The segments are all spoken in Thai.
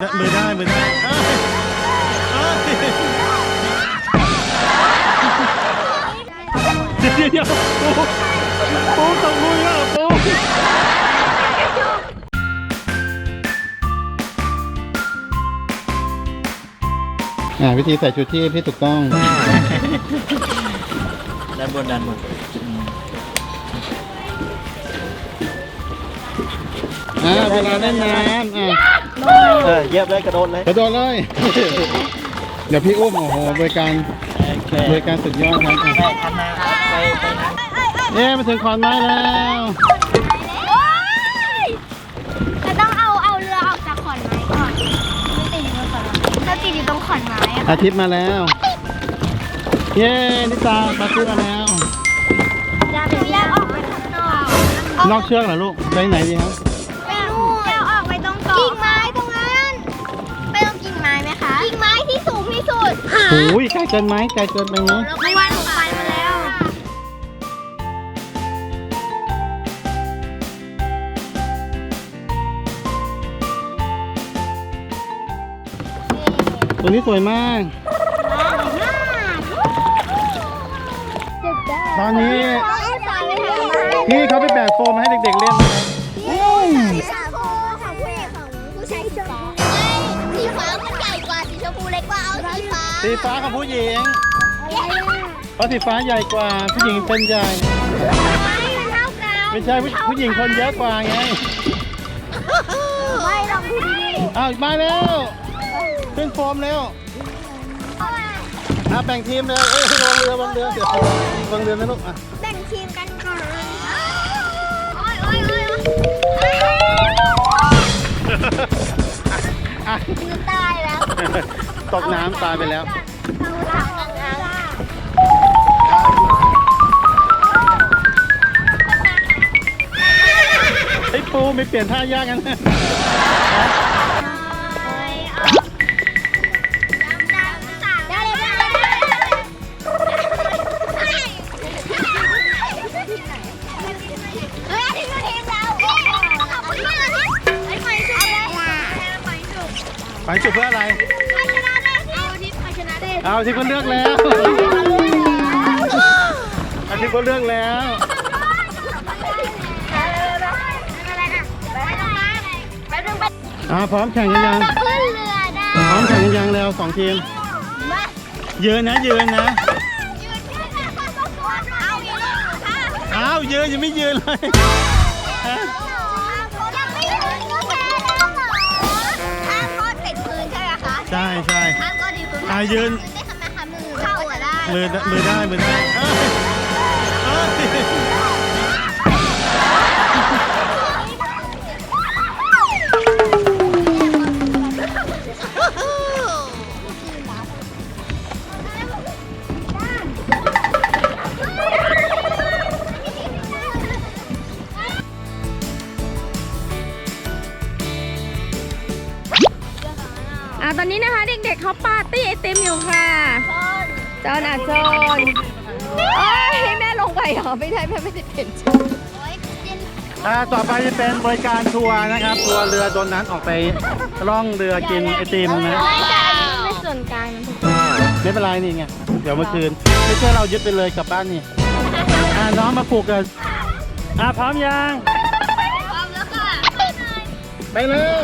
มือได้มือได้เอ้ยเอ้ยเดี๋ยวเดี๋ยวเดี๋ยวปูปูตกมือแล้วปูอ่าวิธีใส่ชูชีพที่ถูกต้องด้านบนด้านบน อ่าเวลาเล่นน้ำอ่าเออเหยียบเลยกระโดดเลยกระโดดเลย เดี๋ยวพี่อุ้มโอ้โหบริการโอเคบริการสุดยอดครับอะไปคันนาไปไปนะเย้มาถึงขอนไม้แล้วจะต้องเอาเอาเรือออกจากขอนไม้ก่อนมันติดอยู่ตรงขอนไม้ถ้าติดอยู่ตรงขอนไม้อะอาทิตย์มาแล้ว เย้นิตาปาร์ตี้มาแล้ว จะเดี๋ยวแยกออกไปข้างนอกนอกเชือกเหรอลูกไปไหนดีครับ โอ้ยไกลเกินไหมไกลเกินไปไหมเราไม่ว่าหนูไปมาแล้ว ตัวนี้สวยมาก ตอนนี้พี่เขาไปแบกโฟมมาให้เด็กๆเล่น สีฟ้าของผู้หญิงเพราะสีฟ้าใหญ่กว่า ผู้หญิงเป็นใหญ่ไม่เท่ากันไม่ใช่ผู้ผู้หญิงคนเยอะกว่าไง ไม่ลองดูดีอ้าวมาแล้วขึ้นโฟมแล้วอะแบ่งทีมเลยเอ้ยลงเรือลงเรือเดี๋ยวลงเรือนะลูกอะแบ่งทีมกันก่อนโอ้ยโอ้ยโอ้ยอะมือตายแล้ว ตกน้ำตายไปแล้วเราทำกันแล้วไอ้ยปูไม่เปลี่ยนท่ายากกันนะ เอาที่คนเลือกแล้วเอาที่คนเลือกแล้วอ่าพร้อมแข่งกันยังพร้อมแข่งกันยังแล้วสองทีมมายืนนะยืนนะยืนะเอ้าวยืนยังไม่ยืนเลยฮะยังไม่ยืนก็แพ้แล้วเสร็จพื้นใช่ไหมคะใช่ใช่ ยืน ได้ทำไมคะมือเข้าอะได้ มือมือได้มือได้เอ้ยเตอนนี้นะคะเด็กๆเขาปาร์ตี้ไอติมอยู่ค่ะจอนอะจอนเอ้ยให้แม่ลงไปเหรอไม่ได้แม่ไม่ได้เป็นชุดอ่าต่อไปจะเป็นบริการทัวร์นะครับทัวร์เรือโดนนั้นออกไปล่องเรือกินไอติมนะไม่ใช่ไม่ส่วนกลางไม่เป็นไรนี่ไงเดี๋ยวเมื่อคืนไม่ใช่เรายึดไปเลยกลับบ้านนี่อ่าน้องมาผูกกันอ่าพร้อมยังพร้อมแล้วค่ะไปเร็ว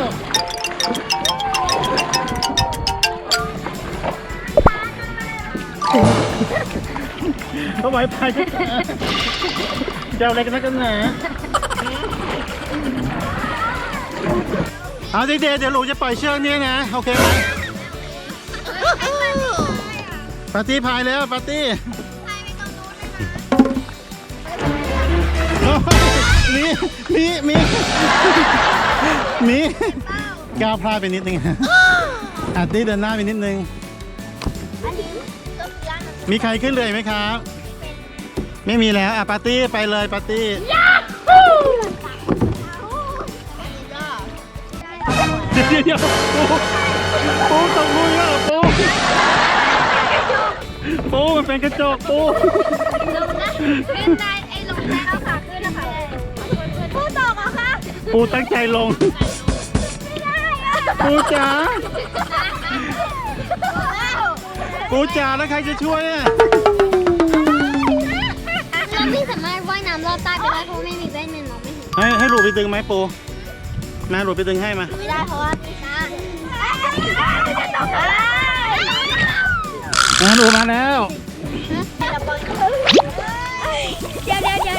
เขาไหวไปเจ้าอะไรกันนักกันหนาเอาเด็กๆเดี๋ยวหลูจะปล่อยเชือกนี้นะโอเคไหมปาร์ตี้พายแล้วปาร์ตี้โอ้ยมีมีมีมีก้าวพลาดไปนิดนึงอาร์ตี้เดินหน้าไปนิดนึง อันนี้ก็คือร้านน้ำมีใครขึ้นเลยไหมครับ ไม่มีแล้วอะปาร์ตี้ไปเลยปาร์ตี้ เดี๋ยวเดี๋ยวปูปูตกมือแล้วปูปูมันเป็นกระจกปูลงนะขึ้นได้ไอ้ลงได้เอาขาขึ้นนะคะผู้ตกเหรอคะปูตั้งใจลง ไม่ได้อะปูจ๋า ปูจ๋าแล้วใครจะช่วยอะเราไม่สามารถว่ายน้ำรอดใต้ไปได้เพราะไม่มีแว่นมันมองไม่เห็นให้ให้หลูไปดึงไหมปูมาหลูไปดึงให้มาไม่ได้เพราะว่าพี่ช้ามาหลูมาแล้วเดี๋ยวเดี๋ยวเดี๋ยว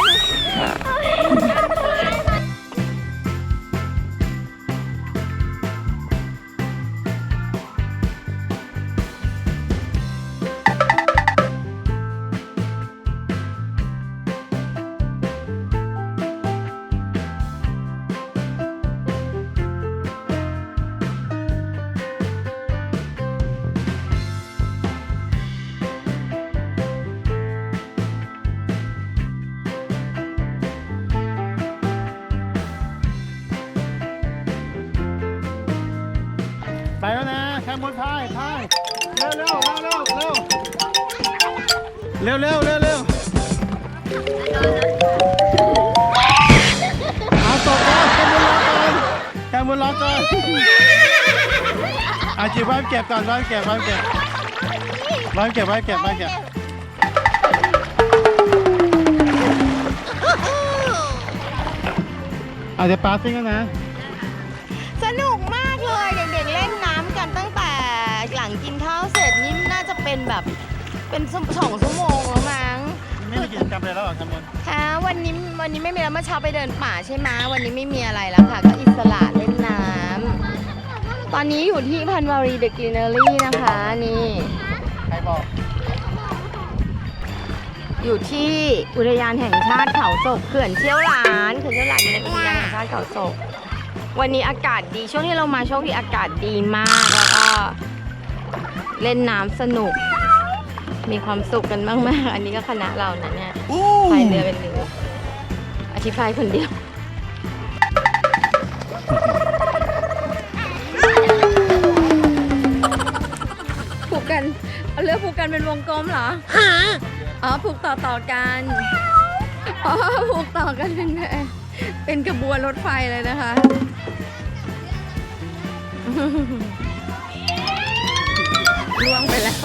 แมบนพายพายเร็วเร็วเร็วเร็วเร็วเร็วเร็วเร็วเอาตกแล้วแคมบนรอก่อนแคมบนรอก่อนอาจีบไว้เก็บก่อนไว้เก็บไว้เก็บไว้เก็บไว้เก็บไว้เก็บอาจจะปาซิ่งแล้วนะ ลังกินข้าวเสร็จนี่น่าจะเป็นแบบเป็นสองชั่วโมงแล้วมั้งไม่มีกิจกรรมอะไรแล้วเหรอแคมบนค่ะวันนี้วันนี้ไม่มีแล้วเมื่อเช้าไปเดินป่าใช่ไหมวันนี้ไม่มีอะไรแล้วค่ะ ก็อิสระเล่นน้ำตอนนี้อยู่ที่พันวารีเดอะกรีนเนอรี่นะคะนี่ใครบอก อยู่ที่อุทยานแห่งชาติเขาศกเขื่อนเชี่ยวหลานเขื่อนเชี่ยวหลานอยู่ในอุทยานแห่งชาติเขาศกวันนี้อากาศดีช่วงที่เรามาช่วงที่อากาศดีมากแล้วก็ เล่นน้ำสนุก มีความสุขกันมากๆ อันนี้ก็คณะเรานะเนี่ยพายเรือเป็นหนึ่งอธิบายคนเดียวผูกกันเอาเรือผูกกันเป็นวงกลมเหรออ๋อผูกต่อต่อๆกันอ๋อผูกต่อกันเป็นแบบเป็นกระบวนรถไฟเลยนะคะ ล่วงไปแล้ว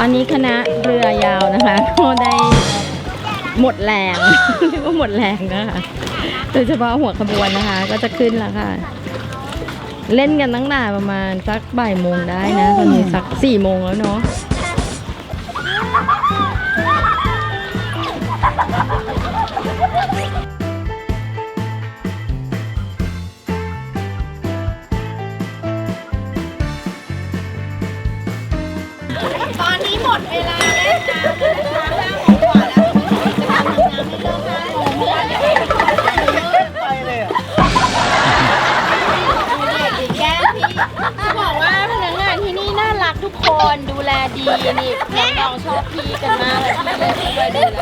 อนนี้คณะเรือยาวนะคะก็ได้หมดแรงเรียกว่าหมดแรงนะคะโดยเฉพาะหัวขบวนนะคะ ก็จะขึ้นแล้วค่ะ เล่นกันตั้งแต่ประมาณสักบ่ายโมงได้นะตอนนี้สักสี่โมงแล้วเนาะ เวลาเล่นน้ำแล้วนะคะห้าโมงกว่าแล้วแก้พี่จะบอกว่าพนักงานที่นี่น่ารักทุกคนดูแลดีนี่น้องๆชอบพี่กันมากเลยพี่เลยช่วยดูแล